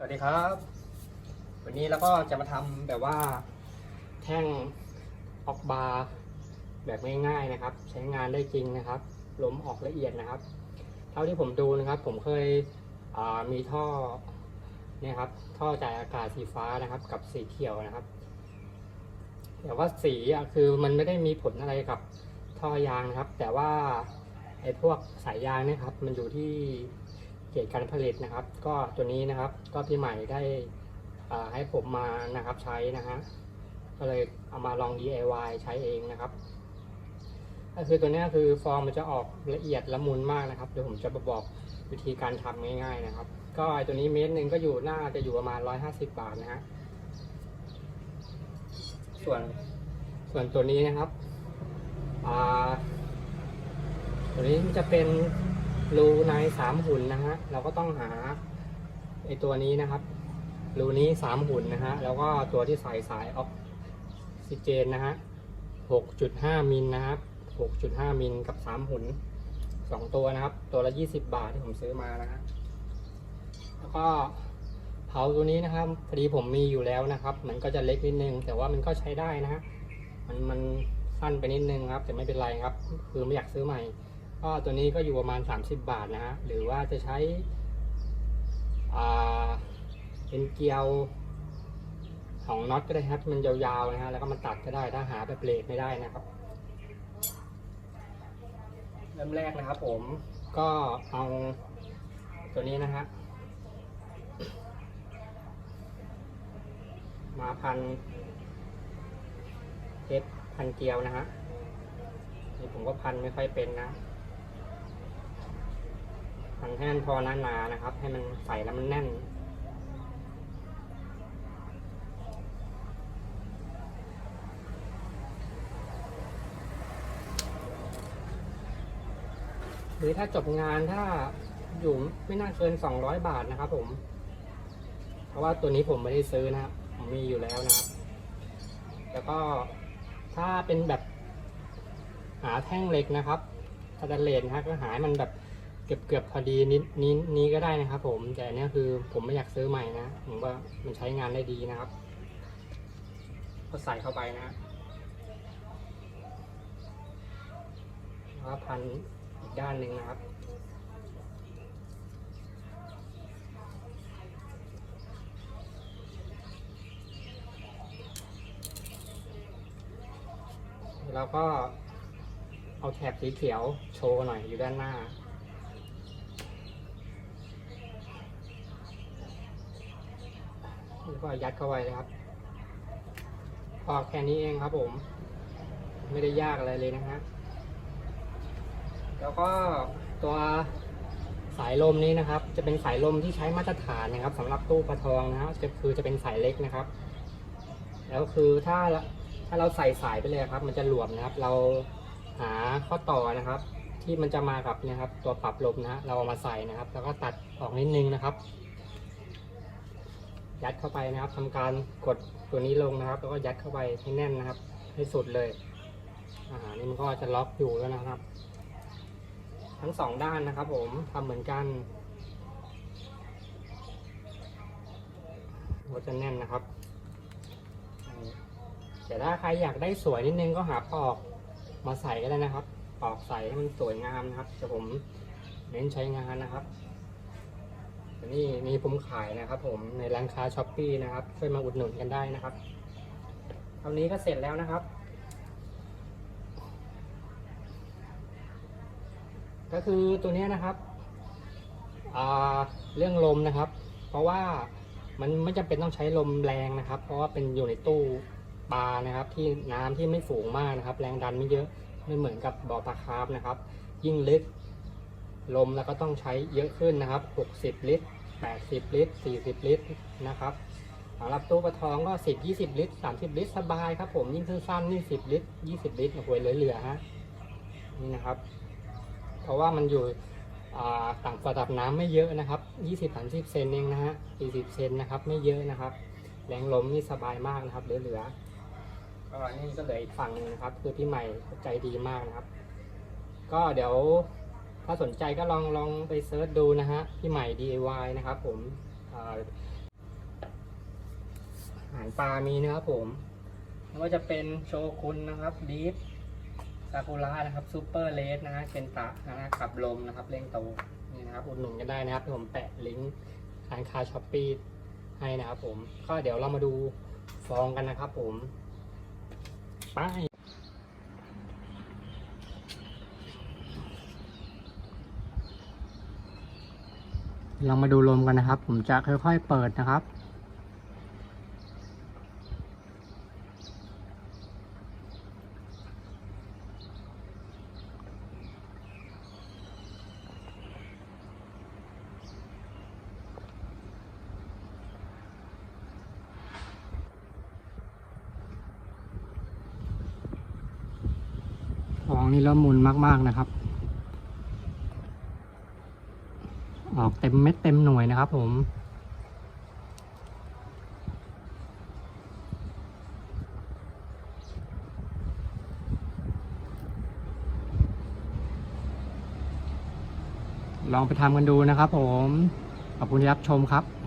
สวัสดีครับ วันนี้เราก็จะมาทำแบบว่าแท่งออกบาร์แบบง่ายๆนะครับ ใช้งานได้จริงนะครับล้มออกละเอียดนะครับ เท่าที่ผมดูนะครับ ผมเคยมีท่อเนี่ยครับท่อจ่ายอากาศสีฟ้านะครับ กับสีเขียวนะครับ แต่ว่าสีอะคือมันไม่ได้มีผลอะไรกับท่อยางนะครับ แต่ว่าไอ้พวกสายยางเนี่ยครับ มันอยู่ที่ เกียรการผลิตนะครับ ก็ตัวนี้นะครับก็พี่ใหม่ได้ให้ผมมานะครับใช้นะฮะก็เลยเอามาลอง DIY ใช้เองนะครับก็คือตัวนี้คือฟองมันจะออกละเอียดละมุนมากนะครับเดี๋ยวผมจะมาบอกวิธีการทำง่ายๆนะครับ ก็ไอตัวนี้เมตรหนึ่งก็อยู่น่าจะอยู่ประมาณ150บาทนะฮะส่วนส่วนตัวนี้นะครับอ่าตัวนี้จะเป็น รูในสามหุ่นนะฮะเราก็ต้องหาไอตัวนี้นะครับรูนี้สามหุ่นนะฮะแล้วก็ตัวที่ใส่สายออกซิเจนนะฮะ6.5มิลนะครับ6.5มิลกับ3หุ่น2ตัวนะครับ ตัวละ20บาทที่ผมซื้อมานะฮะแล้วก็เผาตัวนี้นะครับพอดีผมมีอยู่แล้วนะครับ มันก็จะเล็กนิดนึง แต่ว่ามันก็ใช้ได้นะฮะมันมันสั้นไปนิดนึงครับ แต่ไม่เป็นไรครับ คือไม่อยากซื้อใหม่ ก็ตัวนี้ก็อยู่ประมาณ 30 บาทนะฮะหรือว่าจะใช้อ่าเป็นเกลียวของน็อตก็ได้ครับ มันยาวๆนะฮะแล้วก็มันตัดก็ได้ถ้าหาแบบเบรกไม่ได้นะครับ เริ่มแรกนะครับผมก็เอาตัวนี้นะฮะมาพันเทปพันเกลียวนะฮะนี่ผมก็พันไม่ค่อยเป็นนะ พันให้มันพอหนาๆนะครับ ให้มันใส่แล้วมันแน่น หรือถ้าจบงานถ้าอยู่ไม่น่าเกิน200บาทนะครับผม เพราะว่าตัวนี้ผมไม่ได้ซื้อนะครับ ผมมีอยู่แล้วนะครับ แล้วก็ถ้าเป็นแบบหาแท่งเหล็กนะครับสแตนเลสนะก็หาให้มันแบบ เกือบเกือบพอดีนิดนี้นี้ก็ได้นะครับ ผม แต่นเนี้ยคือผมไม่อยากซื้อใหม่นะ ผมว่ามันใช้งานได้ดีนะครับ ก็ใส่เข้าไปนะแล้วพันอีกด้านหนึ่งนะครับแล้วก็เอาแถบสีเขียวโชว์หน่อยอยู่ด้านหน้า แล้วก็ยัดเข้าไปเลยครับพอแค่นี้เองครับผม ไม่ได้ยากอะไรเลยนะฮะแล้วก็ตัวสายลมนี้นะครับ จะเป็นสายลมที่ใช้มาตรฐานนะครับสำหรับตู้ปลาทองนะครับจะคือจะเป็นสายเล็กนะครับ แล้วคือถ้าถ้าเราใส่สายไปเลยครับ มันจะหลวมนะครับ เราหาข้อต่อนะครับ ที่มันจะมากับนะครับ ตัวปรับลมนะฮะเราเอามาใส่นะครับ แล้วก็ตัดออกนิดนึงนะครับ ยัดเข้าไปนะครับทำการกดตัวนี้ลงนะครับ แล้วก็ยัดเข้าไปให้แน่นนะครับ ให้สุดเลยอ่านี่มันก็จะล็อกอยู่แล้วนะครับ ทั้งสองด้านนะครับ ผมทำเหมือนกันก็จะแน่นนะครับแต่ถ้าใครอยากได้สวยนิดนึงก็หาปลอกมาใส่ก็ได้นะครับปลอกใส่ให้มันสวยงามนะครับแต่ผมเน้นใช้งานนะครับ แต่นี่มีผมขายนะครับผมในร้านค้าช้อปปีนะครับ ช่วยมาอุดหนุนกันได้นะครับเท่านี้ก็เสร็จแล้วนะครับ ก็คือตัวนี้นะครับเรื่องลมนะครับ เพราะว่ามันไม่จำเป็นต้องใช้ลมแรงนะครับ เพราะว่าเป็นอยู่ในตู้ปลานะครับ ที่น้ำที่ไม่สูงมากนะครับ แรงดันไม่เยอะไม่เหมือนกับบ่อปลาคาร์ฟนะครับ ยิ่งลึก ลมแล้วก็ต้องใช้เยอะขึ้นนะครับ 60 ลิตร 80 ลิตร 40 ลิตรนะครับสำหรับตู้ปลาทองก็ 10 20 ลิตร 30 ลิตรสบายครับผมยิ่งสั้นๆนี่ 10 ลิตร 20 ลิตรโอ้โหเหลือๆฮะนี่นะครับ เพราะว่ามันอยู่ต่างระดับน้ำไม่เยอะนะครับ 20-30 เซนเองนะฮะ 40 เซนนะครับไม่เยอะนะครับ แรงลมนี่สบายมากนะครับเหลือๆก็นี่ก็เหลืออีกฝั่งหนึงนะครับ คือพี่ใหม่ใจดีมากนะครับ ก็เดี๋ยว ถ้าสนใจก็ลองลองไปเซิร์ชดูนะฮะพี่ใหม่ DIY นะครับผมอาหารปลามีนะครับผมไม่ว่าจะเป็นโชกุนนะครับดีฟซากุระนะครับซูเปอร์เลสนะฮะเคนตะนะฮะขับลมนะครับเร่งโตนี่นะครับอุดหนุนกันได้นะครับผมแปะลิงก์ร้านค้าช้อปปี้ให้นะครับผมก็เดี๋ยวเรามาดูฟองกันนะครับผมไป เรามาดูรวมกันนะครับ ผมจะค่อยๆเปิดนะครับ ของนี่ละมุนมากๆนะครับ ออกเต็มเม็ดเต็มหน่วยนะครับผม ลองไปทำกันดูนะครับผม ขอบคุณที่รับชมครับ